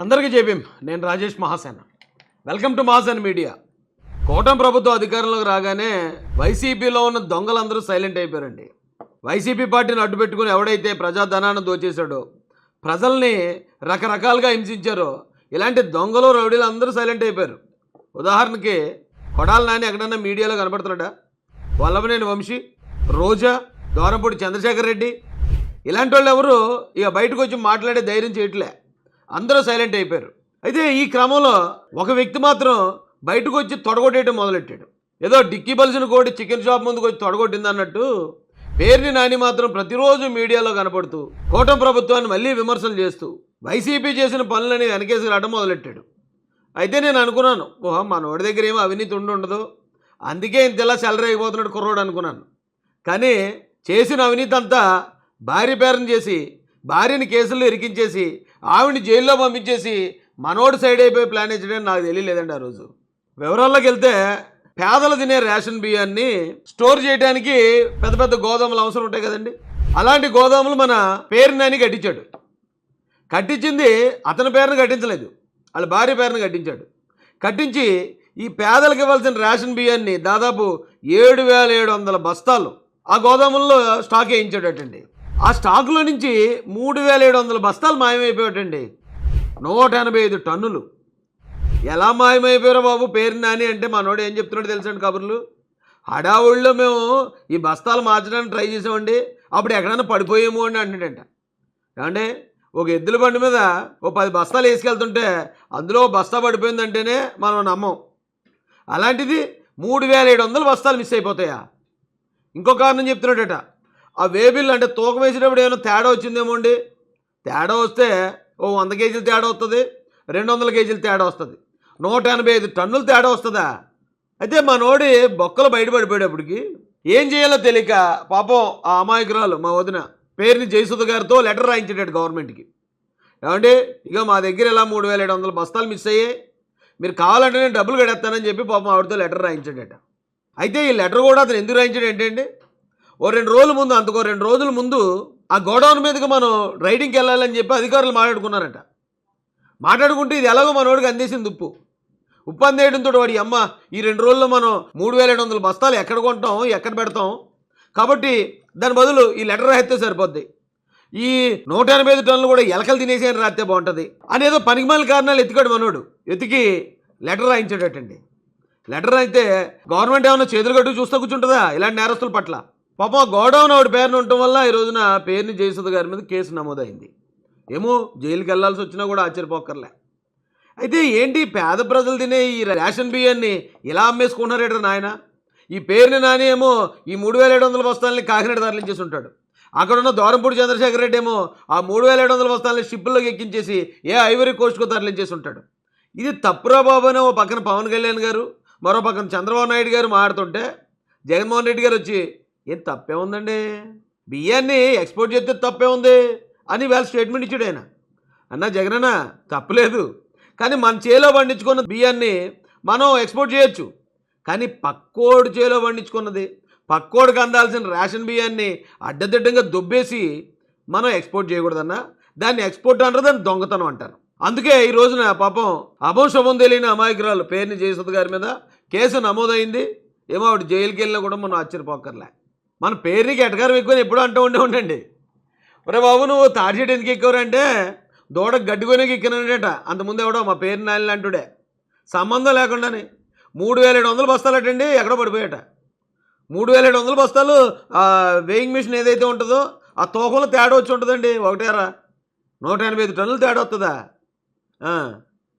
అందరికీ చెప్పాం నేను Rajesh Mahasena. Welcome to Mahasena media కూటమి ప్రభుత్వం అధికారంలోకి రాగానే వైసీపీలో ఉన్న దొంగలందరూ సైలెంట్ అయిపోయారండి. వైసీపీ పార్టీని అడ్డుపెట్టుకుని ఎవడైతే ప్రజాధనాన్ని దోచేశాడో ప్రజల్ని రకరకాలుగా హింసించారో ఇలాంటి దొంగలు రౌడీలు అందరూ సైలెంట్ అయిపోయారు. ఉదాహరణకి కొడాల నాని ఎక్కడన్నా మీడియాలో కనపడుతున్నాడా వల్లభనేని వంశీ రోజా దోరంపూడి చంద్రశేఖర్ రెడ్డి ఇలాంటి వాళ్ళు ఎవరు ఇక బయటకు వచ్చి మాట్లాడే ధైర్యం చేయట్లే. అందరూ సైలెంట్ అయిపోయారు. అయితే ఈ క్రమంలో ఒక వ్యక్తి మాత్రం బయటకు వచ్చి తొడగొట్టేయడం మొదలెట్టాడు. ఏదో డిక్కీ బలిసిన కోడి చికెన్ షాప్ ముందుకు వచ్చి తొడగొట్టింది అన్నట్టు పేరుని నాని మాత్రం ప్రతిరోజు మీడియాలో కనపడుతూ కూటమి ప్రభుత్వాన్ని మళ్ళీ విమర్శలు చేస్తూ వైసీపీ చేసిన పనులని వెనకేసి రావడం మొదలెట్టాడు. అయితే నేను అనుకున్నాను ఓహో మనోడి దగ్గర ఏమో అవినీతి ఉండి ఉండదు. అందుకే ఇంతలా అయిపోతున్నాడు కుర్రోడు అనుకున్నాను. కానీ చేసిన అవినీతి అంతా భార్య పేరని చేసి భార్యని కేసుల్లో ఇరికించేసి ఆవిడని జైల్లో పంపించేసి మనోడు సైడ్ అయిపోయి ప్లాన్ వేయడం నాకు తెలియలేదండి ఆ రోజు. వివరాల్లోకి వెళ్తే పేదలు తినే రేషన్ బియ్యాన్ని స్టోర్ చేయడానికి పెద్ద పెద్ద గోదాములు అవసరం ఉంటాయి కదండి. అలాంటి గోదాములు మన పేరు నాని కట్టించాడు. కట్టించింది అతని పేరును కట్టించలేదు. వాళ్ళ భార్య పేరును కట్టించాడు. కట్టించి ఈ పేదలకు ఇవ్వాల్సిన రేషన్ బియ్యాన్ని దాదాపు ఏడు వేల ఏడు వందల బస్తాలు ఆ గోదాముల్లో స్టాక్ వేయించాడటండి. ఆ స్టాకులో నుంచి మూడు వేల ఏడు వందల బస్తాలు మాయమైపోయాటండి. నూట ఎనభై ఐదు టన్నులు. ఎలా మాయమైపోయారో బాబు? పేరు నాని అంటే మనోడు ఏం చెప్తున్నాడు తెలుసండి కబుర్లు? హడావుల్లో మేము ఈ బస్తాలు మార్చడానికి ట్రై చేసామండి. అప్పుడు ఎక్కడైనా పడిపోయేమో అని అంటాడంట ఏమంటే ఒక ఎద్దుల బండి మీద ఓ పది బస్తాలు వేసుకెళ్తుంటే అందులో బస్తా పడిపోయిందంటేనే మనం నమ్మం. అలాంటిది మూడు వేల ఏడు వందల బస్తాలు మిస్ అయిపోతాయా? ఇంకో కారణం చెప్తున్నాడట. ఆ వేబిల్ అంటే తూకం వేసేటప్పుడు ఏమైనా తేడా వచ్చిందేమో అండి? తేడా వస్తే ఓ వంద కేజీలు తేడా వస్తుంది రెండు వందల కేజీలు తేడా వస్తుంది. నూట ఎనభై ఐదు టన్నులు తేడా వస్తుందా? అయితే మా నోడి బొక్కలు బయటపడిపోయేటప్పటికి ఏం చేయాలో తెలియక పాపం ఆ అమాయకురాలు మా వదిన పేరుని జయసుధ గారితో లెటర్ రాయించేటాడు గవర్నమెంట్కి. ఏమండి? ఇక మా దగ్గర ఇలా మూడు వేల ఏడు వందల బస్తాలు మిస్ అయ్యాయి. మీరు కావాలంటే నేను డబ్బులు కడేస్తానని చెప్పి పాపం ఆవిడతో లెటర్ రాయించాడట అయితే ఈ లెటర్ కూడా అతను ఎందుకు రాయించాడు ఏంటండి? ఓ రెండు రోజుల ముందు అందుకో రెండు రోజుల ముందు ఆ గోడౌన్ మీదకి మనం రైడింగ్కి వెళ్ళాలని చెప్పి అధికారులు మాట్లాడుకున్నారంట. మాట్లాడుకుంటే ఇది ఎలాగో మనోడికి అందేసింది ఉప్పు. ఉప్పు అందేయడంతో వాడి అమ్మ ఈ రెండు రోజుల్లో మనం మూడు వేల ఏడు వందల బస్తాలు ఎక్కడ కొంటాం ఎక్కడ పెడతాం? కాబట్టి దాని బదులు ఈ లెటర్ రాస్తే సరిపోద్ది. ఈ నూట ఎనభై ఐదు టన్నులు కూడా ఎలకలు తినేసి రాస్తే బాగుంటుంది. అనేదో పనికిమాల కారణాలు ఎత్తికాడు మనోడు. ఎతికి లెటర్ రాయించాడటండి. లెటర్ అయితే గవర్నమెంట్ ఏమైనా చేతులు కట్టు చూస్తూ కూర్చుంటుందా? ఇలాంటి నేరస్తుల పట్ల. పాపం గోడౌన్ ఆవిడ పేరున ఉండటం వల్ల ఈ రోజున పేరుని జయసుధ గారి మీద కేసు నమోదైంది. ఏమో జైలుకి వెళ్ళాల్సి వచ్చినా కూడా ఆశ్చర్యపోకర్లే అయితే ఏంటి పేద ప్రజలు తినే ఈ రేషన్ బియ్యాన్ని ఇలా అమ్మేసుకున్నారేట నాయన? ఈ పేరుని నాని ఏమో ఈ మూడు వేల ఏడు వందల బస్తాలని కాకినాడ తరలించేసి ఉంటాడు. అక్కడ ఉన్న దూరంపూడి చంద్రశేఖర్ రెడ్డి ఏమో ఆ మూడు వేల ఏడు వందల బస్తాలని షిప్పుల్లోకి ఎక్కించేసి ఏ ఐవరీ కోస్ట్కు తరలించేసి ఉంటాడు. ఇది తప్పురా బాబు అని ఓ పక్కన పవన్ కళ్యాణ్ గారు మరో పక్కన చంద్రబాబు నాయుడు గారు మాడుతుంటే జగన్మోహన్ రెడ్డి గారు వచ్చి ఏం తప్పే ఉందండి? బియ్యాన్ని ఎక్స్పోర్ట్ చేస్తే తప్పే ఉంది అని వాళ్ళ స్టేట్మెంట్ ఇచ్చాడు ఆయన. అన్న జగనన్న తప్పలేదు కానీ మన చేలో పండించుకున్న బియ్యాన్ని మనం ఎక్స్పోర్ట్ చేయొచ్చు. కానీ పక్కోడు చేలో పండించుకున్నది పక్కోడికి అందాల్సిన రేషన్ బియ్యాన్ని అడ్డదిడ్డంగా దొబ్బేసి మనం ఎక్స్పోర్ట్ చేయకూడదన్న. దాన్ని ఎక్స్పోర్ట్ అంటారు దాన్ని దొంగతనం అంటారు. అందుకే ఈ రోజున పాపం అభం శుభం తెలియని అమాయకురాలు పేరుని జయసుధ గారి మీద కేసు నమోదైంది. ఏమో ఆవిడ జైలుకి వెళ్ళినా కూడా మనం ఆశ్చర్యపోకర్లే మన పేరుని ఎటకారం ఎక్కువని ఎప్పుడూ అంటూ ఉండే ఉండండి. ఒరే బాబు నువ్వు తాడిచెట్టు ఎందుకు ఎక్కవరంటే దూడ గడ్డుకొనేకి ఎక్కినాడట అంతకుముందు ఎవడో మా పేరు నాయన అంటుడే సంబంధం లేకుండానే మూడు వేల ఏడు వందలు బస్తాలటండి ఎక్కడో పడిపోయాట. మూడు వేల ఏడు వందల బస్తాలు వేయింగ్ మిషన్ ఏదైతే ఉంటుందో ఆ తోకంలో తేడా వచ్చి ఉంటుందండి ఒకటేరా. నూట ఎనభై ఐదు టన్నులు తేడా వస్తుందా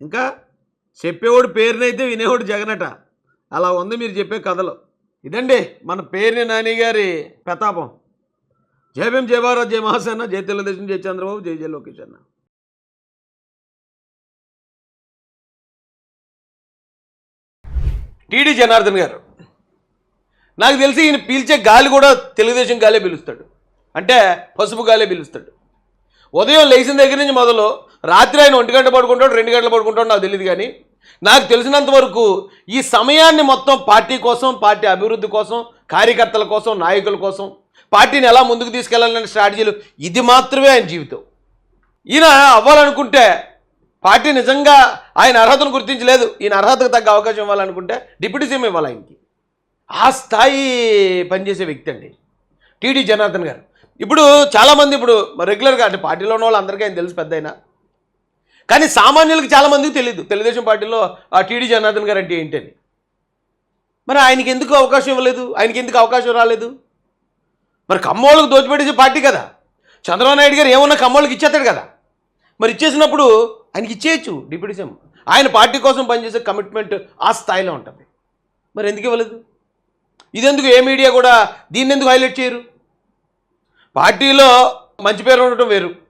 ఇంకా చెప్పేవాడు పేరునైతే వినేవాడు జగనట. అలా ఉంది మీరు చెప్పే కథలు. ఇదండి మన పేరుని నాని గారి ప్రతాపం. జయ భీం జై భారత్ జై మహాసేన జయ తెలుగుదేశం జయ చంద్రబాబు జయ జయ లోకేష్ అన్న. టీడీ జనార్దన్ గారు నాకు తెలిసి ఈయన పీల్చే గాలి కూడా తెలుగుదేశం గాలే పిలుస్తాడు. అంటే పసుపు గాలే పిలుస్తాడు. ఉదయం లేచిన దగ్గర నుంచి మొదలు రాత్రి ఆయన ఒంటి గంట పడుకుంటాడు రెండు గంటలు పడుకుంటాడు నాకు తెలియదు కానీ నాకు తెలిసినంత వరకు ఈ సమయాన్ని మొత్తం పార్టీ కోసం పార్టీ అభివృద్ధి కోసం కార్యకర్తల కోసం నాయకుల కోసం పార్టీని ఎలా ముందుకు తీసుకెళ్ళాలనే స్ట్రాటజీలు ఇది మాత్రమే ఆయన జీవితం. ఈయన అవ్వాలనుకుంటే పార్టీ నిజంగా ఆయన అర్హతను గుర్తించలేదు. ఈయన అర్హతకు తగ్గ అవకాశం ఇవ్వాలనుకుంటే డిప్యూటీ సీఎం ఇవ్వాలి ఆయనకి. ఆ స్థాయి పనిచేసే వ్యక్తి అండి. టీడీ జనార్దన్ గారు. ఇప్పుడు చాలామంది ఇప్పుడు రెగ్యులర్గా అంటే పార్టీలో ఉన్న వాళ్ళందరికీ ఆయన తెలుసు పెద్ద కానీ సామాన్యులకు చాలామందికి తెలియదు తెలుగుదేశం పార్టీలో ఆ టీడీ జనార్దన్ గారు అంటే ఏంటని. మరి ఆయనకి ఎందుకు అవకాశం ఇవ్వలేదు? ఆయనకి ఎందుకు అవకాశం రాలేదు? మరి కమ్మోళ్ళకు దోచిపెట్టేసే పార్టీ కదా. చంద్రబాబు నాయుడు గారు ఏమన్నా కమ్మోళ్ళకి ఇచ్చేస్తాడు కదా. మరి ఇచ్చేసినప్పుడు ఆయనకి ఇచ్చేయచ్చు డిప్యూటీ సీఎం. ఆయన పార్టీ కోసం పనిచేసే కమిట్మెంట్ ఆ స్థాయిలో ఉంటుంది. మరి ఎందుకు ఇవ్వలేదు? ఇదెందుకు ఏ మీడియా కూడా దీన్ని ఎందుకు హైలైట్ చేయరు? పార్టీలో మంచి పేరు ఉండటం వేరు.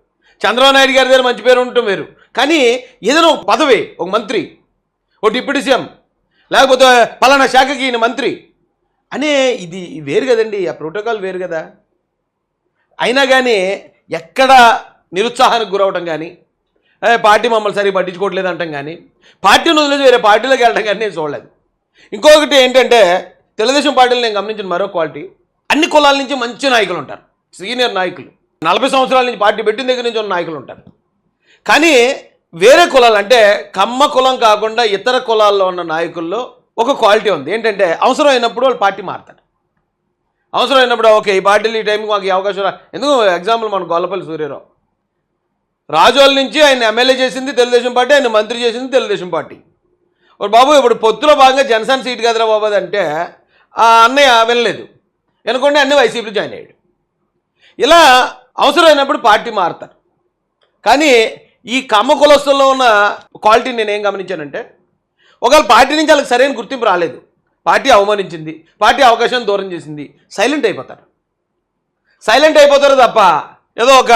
చంద్రబాబు నాయుడు గారి దగ్గర మంచి పేరు ఉండటం వేరు. కానీ ఏదైనా ఒక పదవి ఒక మంత్రి ఒక డిప్యూటీ సీఎం లేకపోతే పలానా శాఖకి ఈయన మంత్రి అనే ఇది వేరు కదండి ఆ ప్రోటోకాల్ వేరు కదా. అయినా కానీ ఎక్కడ నిరుత్సాహానికి గురవటం కానీ పార్టీ మమ్మల్ని సరిగ్గా పట్టించుకోవట్లేదు అంటాం కానీ పార్టీని వదిలేసి వేరే పార్టీలోకి వెళ్ళడం కానీ నేను చూడలేదు. ఇంకొకటి ఏంటంటే తెలుగుదేశం పార్టీలు నేను గమనించిన మరో క్వాలిటీ అన్ని కులాల నుంచి మంచి నాయకులు ఉంటారు సీనియర్ నాయకులు. నలభై సంవత్సరాల నుంచి పార్టీ పెట్టిన దగ్గర నుంచి ఉన్న నాయకులు ఉంటారు. కానీ వేరే కులాలు అంటే కమ్మ కులం కాకుండా ఇతర కులాల్లో ఉన్న నాయకుల్లో ఒక క్వాలిటీ ఉంది. ఏంటంటే అవసరం అయినప్పుడు వాళ్ళు పార్టీ మారుతారు. అవసరం అయినప్పుడు ఓకే ఈ పార్టీలు ఈ టైంకి మాకు ఈ అవకాశం ఎందుకు ఎగ్జాంపుల్ మన గొల్లపల్లి సూర్యరావు. రాజోల నుంచి ఆయన ఎమ్మెల్యే చేసింది తెలుగుదేశం పార్టీ ఆయన మంత్రి చేసింది తెలుగుదేశం పార్టీ. ఓ బాబు ఇప్పుడు పొత్తులో భాగంగా జనసేన సీట్ కదరా బాబు అంటే ఆ అన్నయ్య వినలేదు. వినకుండా అన్ని వైసీపీలో జాయిన్ అయ్యాడు. ఇలా అవసరమైనప్పుడు పార్టీ మారుతారు. కానీ ఈ కమ్మ కులస్తుల్లో ఉన్న క్వాలిటీ నేను ఏం గమనించానంటే ఒకవేళ పార్టీ నుంచి వాళ్ళకి సరైన గుర్తింపు రాలేదు పార్టీ అవమానించింది పార్టీ అవకాశం దూరం చేసింది సైలెంట్ అయిపోతారు. సైలెంట్ అయిపోతారు తప్ప ఏదో ఒక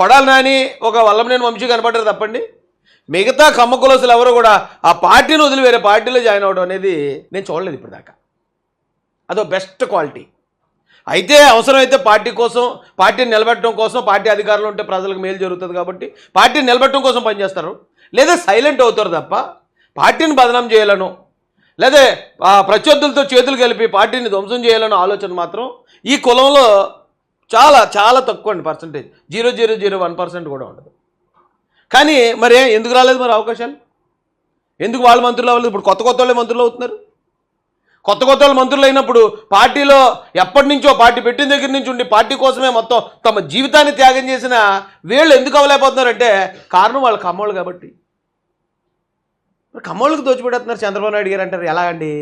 కొడాలి నాని ఒక వల్లభనేని వంశీ కనపడ్డారు తప్పండి. మిగతా కమ్మ కులసులు ఎవరు కూడా ఆ పార్టీని వదిలి వేరే పార్టీలో జాయిన్ అవ్వడం అనేది నేను చూడలేదు ఇప్పటిదాకా. అదో బెస్ట్ క్వాలిటీ. అయితే అవసరమైతే పార్టీ కోసం పార్టీని నిలబెట్టడం కోసం పార్టీ అధికారంలో ఉంటే ప్రజలకు మేలు జరుగుతుంది కాబట్టి పార్టీని నిలబెట్టడం కోసం పనిచేస్తారు. లేదా సైలెంట్ అవుతారు తప్ప పార్టీని బదనాం చేయాలను లేదా ప్రత్యర్థులతో చేతులు కలిపి పార్టీని ధ్వంసం చేయాలన్న ఆలోచన మాత్రం ఈ కులంలో చాలా చాలా తక్కువ అండి percentage zero zero zero one percent కూడా ఉండదు. కానీ మరి ఎందుకు రాలేదు మరి అవకాశాలు? ఎందుకు వాళ్ళ మంత్రులు అవ్వలేదు ఇప్పుడు కొత్త కొత్త వాళ్ళే మంత్రులు అవుతున్నారు. కొత్త కొత్త వాళ్ళు మంత్రులు అయినప్పుడు పార్టీలో ఎప్పటి నుంచో పార్టీ పెట్టిన దగ్గర నుంచి ఉండి పార్టీ కోసమే మొత్తం తమ జీవితాన్ని త్యాగం చేసిన వీళ్ళు ఎందుకు అవ్వలేకపోతున్నారంటే కారణం వాళ్ళ కమ్మోళ్ళు కాబట్టి. మరి కమ్మోళ్ళకి దోచిపెడుతున్నారు చంద్రబాబు నాయుడు గారు అంటారు ఎలా అండి